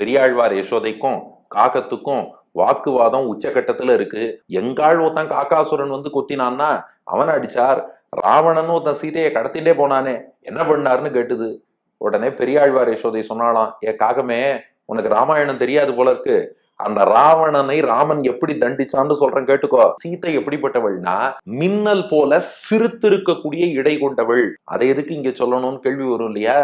பெரியாழ்வார் யசோதைக்கும் காகத்துக்கும் வாக்குவாதம் உச்சகட்டத்துல இருக்கு. எங்காள் ஒருத்தன் காக்காசுரன் வந்து கொத்தினான்னா அவன் அடிச்சார். ராவணன் ஒருத்தன் சீதையை கடத்திட்டே போனானே என்ன பண்ணாருன்னு கேட்டுது. உடனே பெரியாழ்வார் யசோதை சொன்னாலாம் ஏ காகமே உனக்கு ராமாயணம் தெரியாது போல இருக்கு. அந்த ராவணனை ராமன் எப்படி தண்டிச்சான்னு சொல்றேன் கேட்டுக்கோ. சீத்தை எப்படிப்பட்டவள்னா மின்னல் போல சிறுத்திருக்கக்கூடிய இடை கொண்டவள். அதை எதுக்கு இங்க சொல்லணும்னு கேள்வி வரும் இல்லையா?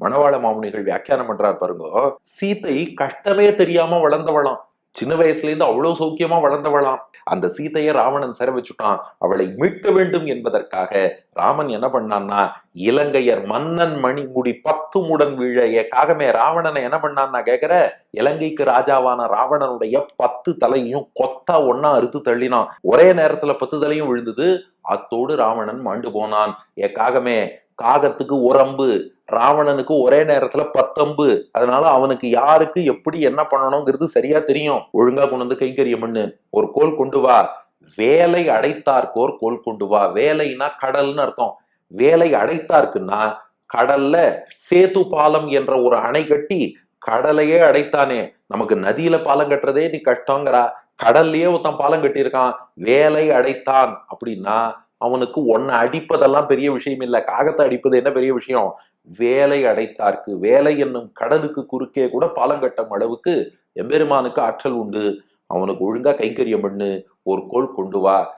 மணவாள மாமுனிகள் வியாக்கியானம் பண்றார் பாருங்க. சீதை கஷ்டமே தெரியாம வளர்ந்தவளாம். சின்ன வயசுல இருந்து அவ்வளவு சௌக்கியமா வளர்ந்தவளாம். அந்த சீதையை ராவணன் சிறை வச்சுட்டான். அவளை மீட்க வேண்டும் என்பதற்காக ராமன் என்ன பண்ணான்னா இலங்கையர் மன்னன் மணிமுடி பத்து முடன் வீழ ஏ காகமே ராவணனை என்ன பண்ணான்னா கேக்குற? இலங்கைக்கு ராஜாவான ராவணனுடைய பத்து தலையும் கொத்தா ஒன்னா அறுத்து தள்ளினான். ஒரே நேரத்துல பத்து தலையும் விழுந்தது. அத்தோடு ராவணன் மாண்டு போனான். ஏ காகமே காகத்துக்கு உரம்பு ராவணனுக்கு ஒரே நேரத்துல பத்தம்பு. அதனால அவனுக்கு யாருக்கு எப்படி என்ன பண்ணணுங்கிறது சரியா தெரியும். ஒழுங்கா கொண்டு வந்து கைங்கரியம்னு ஒரு கோல் கொண்டு வா. வேலை அடைத்தார்க்கோர் கோல் கொண்டு வா. வேலைனா கடல்னு அர்த்தம். வேலை அடைத்தார்க்குன்னா கடல்ல சேத்து பாலம் என்ற ஒரு அணை கட்டி கடலையே அடைத்தானே. நமக்கு நதியில பாலம் கட்டுறதே நீ கஷ்டங்கிறா. கடல்லையே ஒருத்தன் பாலம் கட்டியிருக்கான். வேலை அடைத்தான். அப்படின்னா அவனுக்கு ஒன்ன அடிப்பதெல்லாம் பெரிய விஷயம் இல்லை. காகத்தை அடிப்பது என்ன பெரிய விஷயம்? வேலை அடைத்தார்க்கு. வேலை என்னும் கடலுக்கு குறுக்கே கூட பாலம் கட்டும் அளவுக்கு எம்பெருமானுக்கு ஆற்றல் உண்டு. அவனுக்கு ஒழுங்கா கைங்கரியம் பண்ணு. ஒரு கோல் கொண்டு வா.